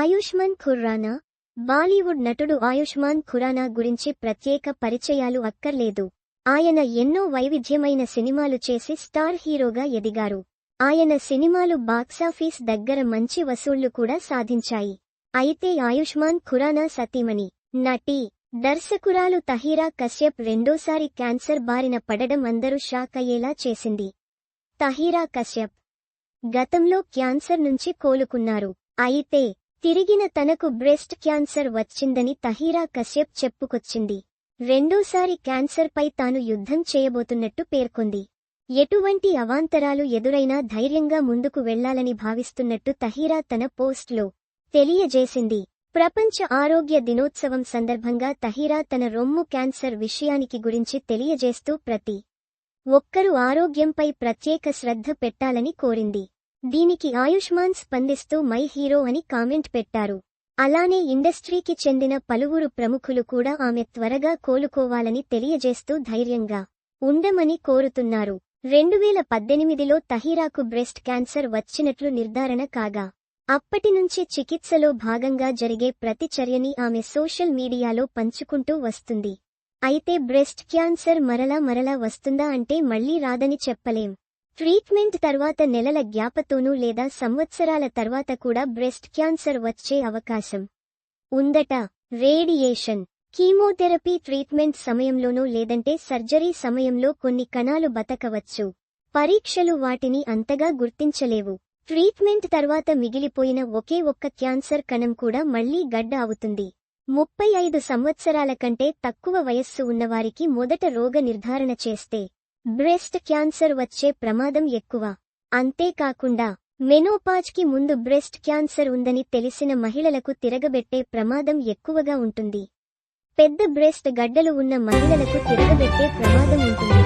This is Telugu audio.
ఆయుష్మాన్ ఖుర్రానా బాలీవుడ్ నటుడు ఆయుష్మాన్ ఖురానా గురించి ప్రత్యేక పరిచయాలు అక్కర్లేదు. ఆయన ఎన్నో వైవిధ్యమైన సినిమాలు చేసి స్టార్ హీరోగా ఎదిగారు. ఆయన సినిమాలు బాక్సాఫీస్ దగ్గర మంచి వసూళ్ళు కూడా సాధించాయి. అయితే ఆయుష్మాన్ ఖురానా సతీమణి నటి దర్శకురాలు తహీరా కశ్యప్ రెండోసారి క్యాన్సర్ బారిన పడడం అందరూ షాక్ అయ్యేలా చేసింది. తహీరా కశ్యప్ గతంలో క్యాన్సర్ నుంచి కోలుకున్నారు. అయితే తిరిగిన తనకు బ్రెస్ట్ క్యాన్సర్ వచ్చిందని తహీరా కశ్యప్ చెప్పుకొచ్చింది. రెండోసారి క్యాన్సర్పై తాను యుద్ధం చేయబోతున్నట్టు పేర్కొంది. ఎటువంటి అవాంతరాలు ఎదురైనా ధైర్యంగా ముందుకు వెళ్ళాలని భావిస్తున్నట్టు తహీరా తన పోస్ట్లో తెలియజేసింది. ప్రపంచ ఆరోగ్య దినోత్సవం సందర్భంగా తహీరా తన రొమ్ము క్యాన్సర్ విషయానికి గురించి తెలియజేస్తూ ప్రతి ఒక్కరూ ఆరోగ్యంపై ప్రత్యేక శ్రద్ధ పెట్టాలని కోరింది. దీనికి ఆయుష్మాన్ స్పందిస్తూ మై హీరో అని కామెంట్ పెట్టారు. అలానే ఇండస్ట్రీకి చెందిన పలువురు ప్రముఖులు కూడా ఆమె త్వరగా కోలుకోవాలని తెలియజేస్తూ ధైర్యంగా ఉండమని కోరుతున్నారు. రెండువేల పద్దెనిమిదిలో తహీరాకు బ్రెస్ట్ క్యాన్సర్ వచ్చినట్లు నిర్ధారణ కాగా అప్పటి నుంచి చికిత్సలో భాగంగా జరిగే ప్రతి చర్యని ఆమె సోషల్ మీడియాలో పంచుకుంటూ వస్తుంది. అయితే బ్రెస్ట్ క్యాన్సర్ మరలా మరలా వస్తుందా అంటే మళ్ళీ రాదని చెప్పలేం. ట్రీట్మెంట్ తర్వాత నెలల గ్యాపతోనూ లేదా సంవత్సరాల తర్వాత కూడా బ్రెస్ట్ క్యాన్సర్ వచ్చే అవకాశం ఉందట. రేడియేషన్. కీమోథెరపీ ట్రీట్మెంట్ సమయంలోనూ లేదంటే సర్జరీ సమయంలో కొన్ని కణాలు బతకవచ్చు. పరీక్షలు వాటిని అంతగా గుర్తించలేవు. ట్రీట్మెంట్ తర్వాత మిగిలిపోయిన ఒకే ఒక్క క్యాన్సర్ కణం కూడా మళ్ళీ గడ్డ అవుతుంది. ముప్పై ఐదు సంవత్సరాల కంటే తక్కువ వయస్సు ఉన్నవారికి మొదట రోగ నిర్ధారణ చేస్తే బ్రెస్ట్ క్యాన్సర్ వచ్చే ప్రమాదం ఎక్కువ. అంతేకాకుండా మెనోపాజ్కి ముందు బ్రెస్ట్ క్యాన్సర్ ఉందని తెలిసిన మహిళలకు తిరగబెట్టే ప్రమాదం ఎక్కువగా ఉంటుంది. పెద్ద బ్రెస్ట్ గడ్డలు ఉన్న మహిళలకు తిరగబెట్టే ప్రమాదం ఉంటుంది.